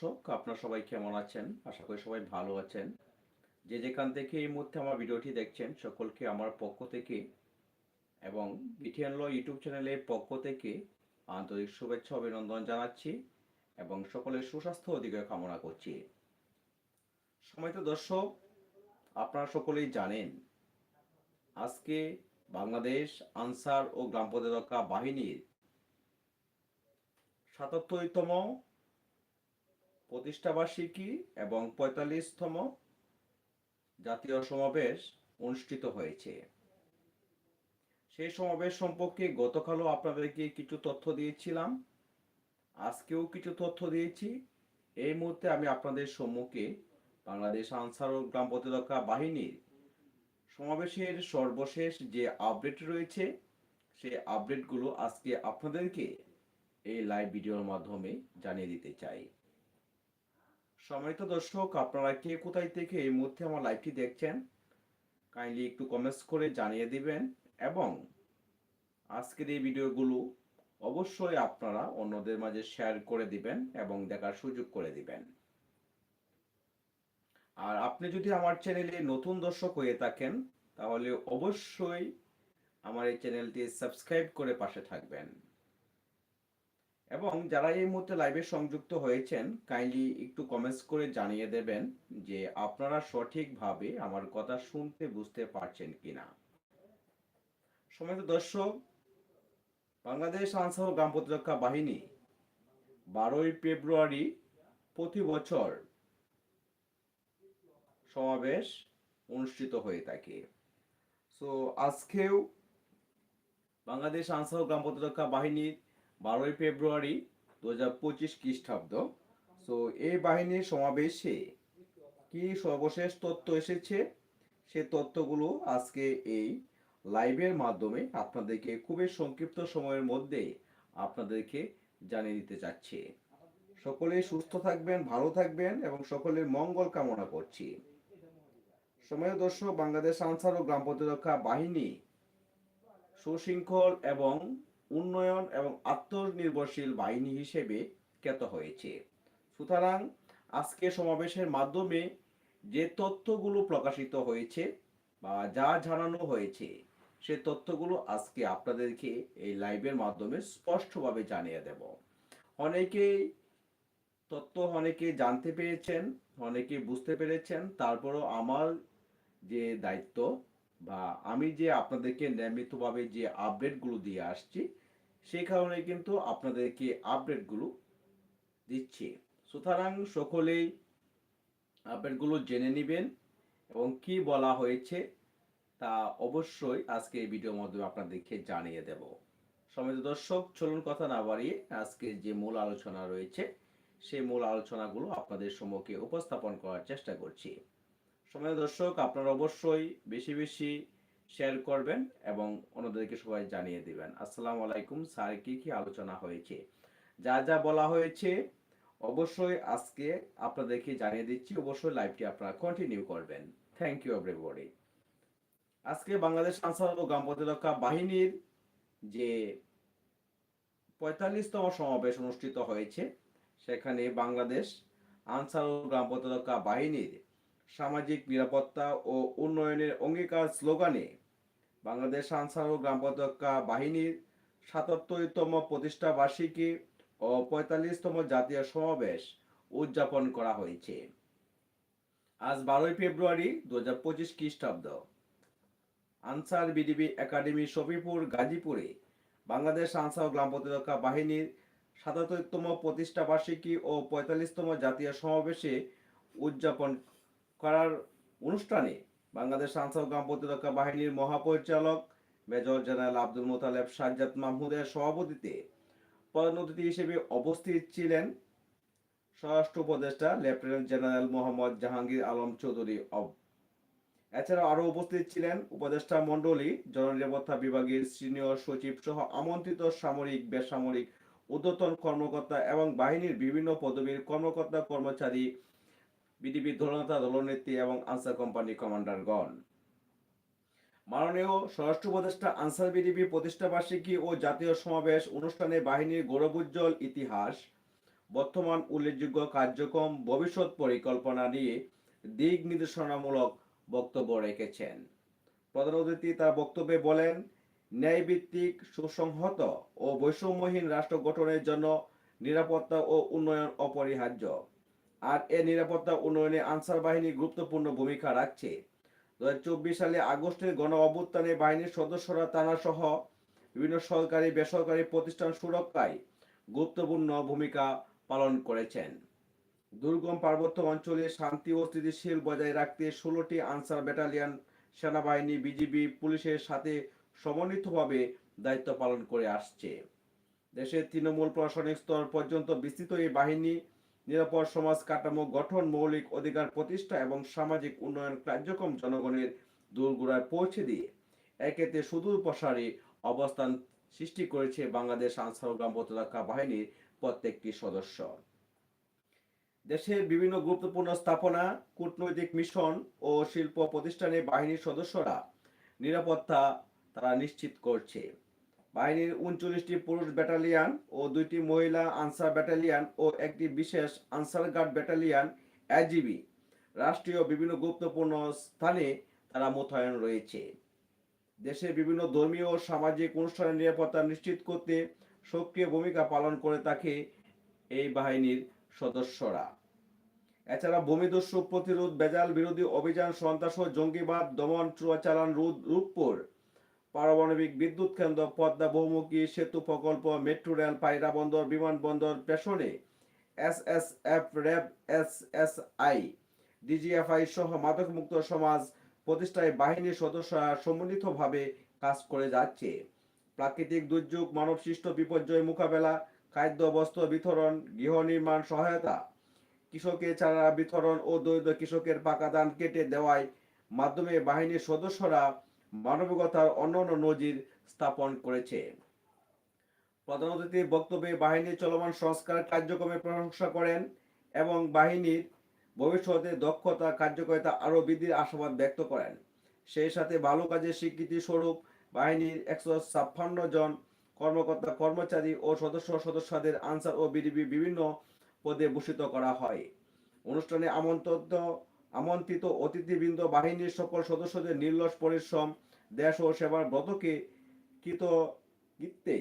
দর্শক, আপনারা সবাই কেমন আছেন? আশা করি সবাই ভালো আছেন। যে যেখান থেকে এই মুহূর্তে আমার ভিডিওটি দেখছেন, সকলকে আমার পক্ষ থেকে এবং বিটিএন ল ইউটিউব চ্যানেলের পক্ষ থেকে আন্তরিক শুভেচ্ছা, অভিনন্দন জানাচ্ছি এবং সকলের সুস্বাস্থ্য অধিকার কামনা করছি। সময় তো দর্শক, আপনারা সকলেই জানেন, আজকে বাংলাদেশ আনসার ও গ্রাম প্রতিরক্ষা বাহিনীর সাতাত্তরতম প্রতিষ্ঠাবার্ষিকী এবং পঁয়তাল্লিশতম জাতীয় সমাবেশ অনুষ্ঠিত হয়েছে। সেই সমাবেশ সম্পর্কে গতকালও আপনাদেরকে কিছু তথ্য দিয়েছিলাম। আজকেও কিছু তথ্য দিয়েছি। এই মুহূর্তে আমি আপনাদের সম্মুখে বাংলাদেশ আনসার ও গ্রাম প্রতিরক্ষা বাহিনীর সমাবেশের সর্বশেষ যে আপডেট রয়েছে, সেই আপডেটগুলো আজকে আপনাদেরকে এই লাইভ ভিডিওর মাধ্যমে জানিয়ে দিতে চাই। সম্মানিত দর্শক, আপনারা কে কোথায় থেকে এই মুহূর্তে আমার লাইভটি দেখছেন কাইন্ডলি একটু কমেন্টস করে জানিয়ে দিবেন এবং আজকের এই ভিডিওগুলো অবশ্যই আপনারা অন্যদের মাঝে শেয়ার করে দিবেন এবং দেখার সুযোগ করে দিবেন। আর আপনি যদি আমার চ্যানেলে নতুন দর্শক হয়ে থাকেন, তাহলে অবশ্যই আমার এই চ্যানেলটি সাবস্ক্রাইব করে পাশে থাকবেন। এবং যারা এই মুহূর্তে লাইভে সংযুক্ত হয়েছেন কাইন্ডলি একটু কমেন্টস করে জানিয়ে দেবেন যে আপনারা সঠিকভাবে আমার কথা শুনতে বুঝতে পারছেন কিনা। সময় দর্শক, বাংলাদেশ আনসার গ্রাম প্রতিরক্ষা বাহিনী বারোই ফেব্রুয়ারি প্রতি বছর সমাবেশ অনুষ্ঠিত হয়ে থাকে। সো আজকেও বাংলাদেশ আনসার গ্রাম প্রতিরক্ষা বাহিনীর বারোই ফেব্রুয়ারি দু হাজার পঁচিশ খ্রিস্টাব্দ। সো এই বাহিনীর সমাবেশে কি সর্বশেষ তথ্য এসেছে? সে তথ্যগুলো আজকে এই লাইভের মাধ্যমে আপনাদেরকে খুবই সংক্ষিপ্ত সময়ের মধ্যে আপনাদেরকে জানিয়ে দিতে চাচ্ছি। সকলেই সুস্থ থাকবেন, ভালো থাকবেন এবং সকলের মঙ্গল কামনা করছি। সময় দর্শক, বাংলাদেশ আনসার ও গ্রাম প্রতিরক্ষা বাহিনী সুশৃঙ্খল এবং উন্নয়ন এবং আত্মনির্ভরশীল বাহিনী হিসেবে খ্যাত হয়েছে। সুতরাং আজকে সমাবেশের মাধ্যমে যে তথ্যগুলো প্রকাশিত হয়েছে বা যা জানানো হয়েছে, সে তথ্যগুলো আজকে আপনাদেরকে এই লাইভের মাধ্যমে স্পষ্টভাবে জানিয়ে দেব। অনেকেই তথ্য অনেকে জানতে পেরেছেন, অনেকে বুঝতে পেরেছেন, তারপরও আমার যে দায়িত্ব বা আমি যে আপনাদেরকে নিয়মিতভাবে যে আপডেটগুলো দিয়ে আসছি, সেই কারণে কিন্তু আপনাদেরকে আপডেটগুলো দিচ্ছি। সুতরাং সকলেই আপডেটগুলো জেনে নেবেন এবং কি বলা হয়েছে তা অবশ্যই আজকে এই ভিডিওর মাধ্যমে আপনাদেরকে জানিয়ে দেব। সমিত দর্শক, চলুন কথা না বাড়িয়ে আজকে যে মূল আলোচনা রয়েছে, সেই মূল আলোচনাগুলো আপনাদের সম্মুখে উপস্থাপন করার চেষ্টা করছি। সময় দর্শক, আপনারা অবশ্যই বেশি বেশি শেয়ার করবেন এবং অন্যদেরকে সবাই জানিয়ে দিবেন। আসসালামু আলাইকুম, স্যার, কি কি আলোচনা হয়েছে? যা যা বলা হয়েছে, অবশ্যই আজকে আপনাদেরকে জানিয়ে দিচ্ছি। অবশ্যই লাইভটি আপনারা কন্টিনিউ করবেন। থ্যাংক ইউ এভরিবডি আজকে বাংলাদেশ আনসার ও গ্রাম প্রতিরক্ষা বাহিনীর যে পঁয়তাল্লিশতম সমাবেশ অনুষ্ঠিত হয়েছে, সেখানে বাংলাদেশ আনসার ও গ্রাম প্রতিরক্ষা বাহিনীর সামাজিক নিরাপত্তা ও উন্নয়নের অঙ্গীকার স্লোগানে বাংলাদেশ আনসার ও গ্রাম বাহিনীর সাতাত্তরতম প্রতিষ্ঠা বার্ষিকী ও পঁয়তাল্লিশতম জাতীয় সমাবেশ উদযাপন করা হয়েছে। আজ বারোই ফেব্রুয়ারি দু হাজার পঁচিশ খ্রিস্টাব্দ। আনসার বিডিবি একাডেমি শফিপুর, গাজীপুরে বাংলাদেশ আনসার ও গ্রাম প্রতিরক্ষা বাহিনীর সাতাত্তরতম প্রতিষ্ঠা বার্ষিকী ও পঁয়তাল্লিশতম জাতীয় সমাবেশে উদযাপন করার অনুষ্ঠানে বাংলাদেশ আনসার গ্রাম প্রতিরক্ষা বাহিনীর মহাপরিচালক মেজর জেনারেল আব্দুল মোতালেব, সাজ্জাদ মাহমুদের সভাপতিতে প্রধান হিসেবে উপস্থিত ছিলেন স্বরাষ্ট্র উপদেষ্টা লেফটেন্যান্ট জেনারেল মোহাম্মদ জাহাঙ্গীর আলম চৌধুরী অব। এছাড়া আরও উপস্থিত ছিলেন উপদেষ্টা মণ্ডলী জননিরাপত্তা বিভাগের সিনিয়র সচিব সহ আমন্ত্রিত সামরিক, বেসামরিক ঊর্ধ্বতন কর্মকর্তা এবং বাহিনীর বিভিন্ন পদবীর কর্মকর্তা, কর্মচারী বিডিবি দলনেতা, দলনেত্রী এবং আনসার কোম্পানি কমান্ডারগণ। মাননীয় স্বরাষ্ট্র উপদেষ্টা, আনসার বিডিবি প্রতিষ্ঠা বার্ষিকী ও জাতীয় সমাবেশ অনুষ্ঠানে বাহিনীর গৌরবোজ্জ্বল ইতিহাস, বর্তমান উল্লেখযোগ্য কার্যক্রম, ভবিষ্যৎ পরিকল্পনা নিয়ে দিক নির্দেশনামূলক বক্তব্য রেখেছেন। প্রধান অতিথি তার বক্তব্যে বলেন, ন্যায়ভিত্তিক, সুসংহত ও বৈষম্যহীন রাষ্ট্র গঠনের জন্য নিরাপত্তা ও উন্নয়ন অপরিহার্য। আর এ নিরাপত্তা উন্নয়নে আনসার বাহিনী গুরুত্বপূর্ণ ভূমিকা রাখছে। দুহাজার চব্বিশ সালে আগস্টের গণ অভ্যুত্থানে বাহিনীর সদস্যরা তারা সহ বিভিন্ন সরকারি, বেসরকারি প্রতিষ্ঠান সুরক্ষায় গুরুত্বপূর্ণ ভূমিকা পালন করেছেন। দুর্গম পার্বত্য অঞ্চলে শান্তি ও স্থিতিশীল বজায় রাখতে ষোলোটি আনসার ব্যাটালিয়ন সেনাবাহিনী, বিজিবি, পুলিশের সাথে সমন্বিতভাবে দায়িত্ব পালন করে আসছে। দেশের তৃণমূল প্রশাসনিক স্তর পর্যন্ত বিস্তৃত এই বাহিনী নিরাপদ সমাজ কাঠামো গঠন, মৌলিক অধিকার প্রতিষ্ঠা এবং সামাজিক উন্নয়ন কার্যক্রম জনগণের দূরগোড়ায় পৌঁছে দিয়ে একেতে সুদূর প্রসারে অবস্থান সৃষ্টি করেছে বাংলাদেশ আনসার প্রতিরক্ষা বাহিনীর প্রত্যেকটি সদস্য। দেশের বিভিন্ন গুরুত্বপূর্ণ স্থাপনা, কূটনৈতিক মিশন ও শিল্প প্রতিষ্ঠানে বাহিনীর সদস্যরা নিরাপত্তা তারা নিশ্চিত করছে। বাহিনীর উনচল্লিশটি পুরুষ ব্যাটালিয়ান ও দুইটি মহিলা আনসার ব্যাটালিয়ান ও একটি বিশেষ আনসার গার্ড ব্যাটালিয়ান এজিবি রাষ্ট্রীয় বিভিন্ন গুরুত্বপূর্ণ স্থানে তারা মোতায়েন রয়েছে। দেশের বিভিন্ন ধর্মীয় ও সামাজিক অনুষ্ঠানের নিরাপত্তা নিশ্চিত করতে সক্রিয় ভূমিকা পালন করে থাকে এই বাহিনীর সদস্যরা। এছাড়া ভূমিদস্যু প্রতিরোধ বেজাল বিরোধী অভিযান, সন্ত্রাস ও জঙ্গিবাদ দমন চোরাচালান রোধ রূপপুর পারমাণবিক বিদ্যুৎ কেন্দ্র পদ্মা বহুমুখী সেতু প্রকল্প, মেট্রো রেল, পায়রা বন্দর বিমানবন্দর পেছনে S S F RAB S S I DGFI সহ মাদকমুক্ত সমাজ প্রতিষ্ঠায় বাহিনীর সদস্যরা সম্মিলিতভাবে কাজ করে যাচ্ছে। প্রাকৃতিক দুর্যোগ, মানবসৃষ্ট বিপর্যয় মোকাবেলা, খাদ্য, বস্ত্র বিতরণ, গৃহ নির্মাণ সহায়তা, কৃষকের চারা বিতরণ ও দরিদ্র কৃষকের পাকা ধান কেটে দেওয়ায় মাধ্যমে বাহিনীর সদস্যরা মানবিকতার অন্যান্য নজির স্থাপন করেছে। প্রধান অতিথির বক্তব্যে বাহিনীর চলমান সংস্কার কার্যক্রমে প্রশংসা করেন এবং বাহিনীর ভবিষ্যতে দক্ষতা, কার্যকারিতা আরও বৃদ্ধির আশাবাদ ব্যক্ত করেন। সেই সাথে ভালো কাজের স্বীকৃতি স্বরূপ বাহিনীর একশো ছাপ্পান্ন জন কর্মকর্তা, কর্মচারী ও সদস্য সদস্যদের আনসার ও বিডিবি বিভিন্ন পদে ভূষিত করা হয়। অনুষ্ঠানে আমন্ত্রিত আমন্ত্রিত অতিথিবৃন্দ, বাহিনীর সকল সদস্যদের নির্লস পরিশ্রম, দেশ ও সেবার ব্রতকে কৃতকৃত্যে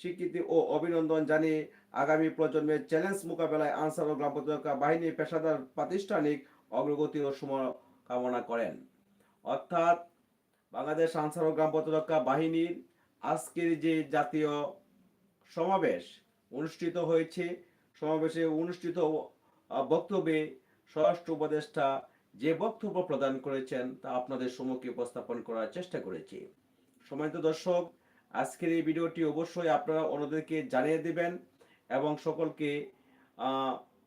স্বীকৃতি ও অভিনন্দন জানিয়ে আগামী প্রজন্মের চ্যালেঞ্জ মোকাবেলায় আনসার ও গ্রাম প্রতিরক্ষা বাহিনী পেশাদার প্রাতিষ্ঠানিক অগ্রগতি ও কামনা করেন। অর্থাৎ বাংলাদেশ আনসার ও গ্রাম প্রতিরক্ষা বাহিনীর আজকের যে জাতীয় সমাবেশ অনুষ্ঠিত হয়েছে, সমাবেশে অনুষ্ঠিত বক্তব্যে স্বরাষ্ট্র উপদেষ্টা যে বক্তব্য প্রদান করেছেন তা আপনাদের সম্মুখে উপস্থাপন করার চেষ্টা করেছি। সম্মানিত দর্শক, আজকের এই ভিডিওটি অবশ্যই আপনারা অন্যদেরকে জানিয়ে দেবেন এবং সকলকে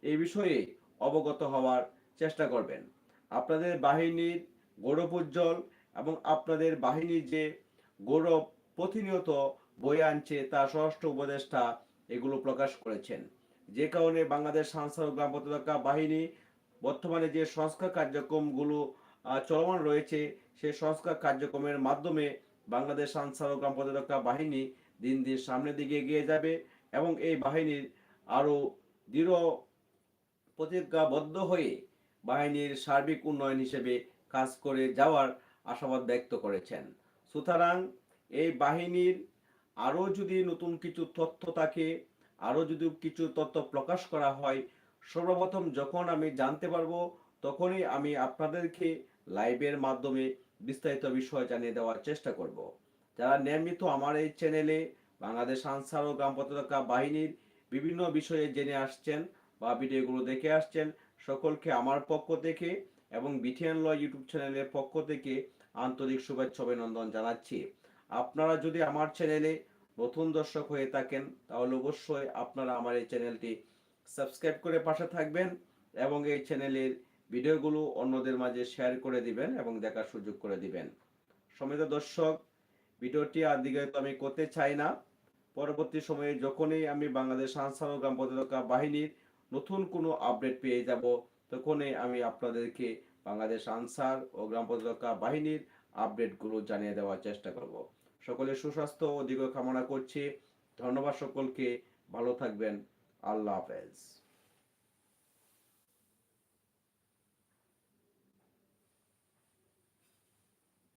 এই বিষয়ে অবগত হওয়ার চেষ্টা করবেন। আপনাদের বাহিনীর গৌরব উজ্জ্বল এবং আপনাদের বাহিনীর যে গৌরব প্রতিনিয়ত বয়ে আনছে তা স্বরাষ্ট্র উপদেষ্টা এগুলো প্রকাশ করেছেন। যে কারণে বাংলাদেশ ও গ্রাম প্রতিরক্ষা বাহিনী বর্তমানে যে সংস্কার কার্যক্রমগুলো চলমান রয়েছে, সেই সংস্কার কার্যক্রমের মাধ্যমে বাংলাদেশ আনসার ও গ্রাম বাহিনী দিন দিন সামনের দিকে এগিয়ে যাবে এবং এই বাহিনীর আরও দৃঢ় প্রতিজ্ঞাবদ্ধ হয়ে বাহিনীর সার্বিক উন্নয়ন হিসেবে কাজ করে যাওয়ার আশাবাদ ব্যক্ত করেছেন। সুতরাং এই বাহিনীর আরও যদি নতুন কিছু তথ্য থাকে, আরও যদি কিছু তথ্য প্রকাশ করা হয় সর্বপ্রথম যখন আমি জানতে পারব, তখনই আমি আপনাদেরকে লাইভের মাধ্যমে বিস্তারিত বিষয় জানিয়ে দেওয়ার চেষ্টা করব। যারা নিয়মিত আমার এই চ্যানেলে বাংলাদেশ আনসার ও গ্রাম প্রতিরক্ষা বাহিনীর বিভিন্ন বিষয়ে জেনে আসছেন বা ভিডিওগুলো দেখে আসছেন, সকলকে আমার পক্ষ থেকে এবং বিটিএন ল ইউটিউব চ্যানেলের পক্ষ থেকে আন্তরিক শুভেচ্ছা অভিনন্দন জানাচ্ছি। আপনারা যদি আমার চ্যানেলে নতুন দর্শক হয়ে থাকেন, তাহলে অবশ্যই আপনারা আমার এই চ্যানেলটি সাবস্ক্রাইব করে পাশে থাকবেন এবং এই চ্যানেলের ভিডিওগুলো অন্যদের মাঝে শেয়ার করে দিবেন এবং দেখার সুযোগ করে দিবেন। সমিত দর্শক, ভিডিওটি আর দিকে তো আমি করতে চাই না। পরবর্তী সময়ে যখনই আমি বাংলাদেশ ও গ্রাম প্রতিরক্ষা বাহিনীর নতুন কোনো আপডেট পেয়ে যাব, তখনই আমি আপনাদেরকে বাংলাদেশ আনসার ও গ্রাম প্রতিরক্ষা বাহিনীর আপডেটগুলো জানিয়ে দেওয়ার চেষ্টা করব। সকলের সুস্বাস্থ্য ও দীর্ঘ কামনা করছি। ধন্যবাদ সকলকে। ভালো থাকবেন। আল্লাহ হাফেজ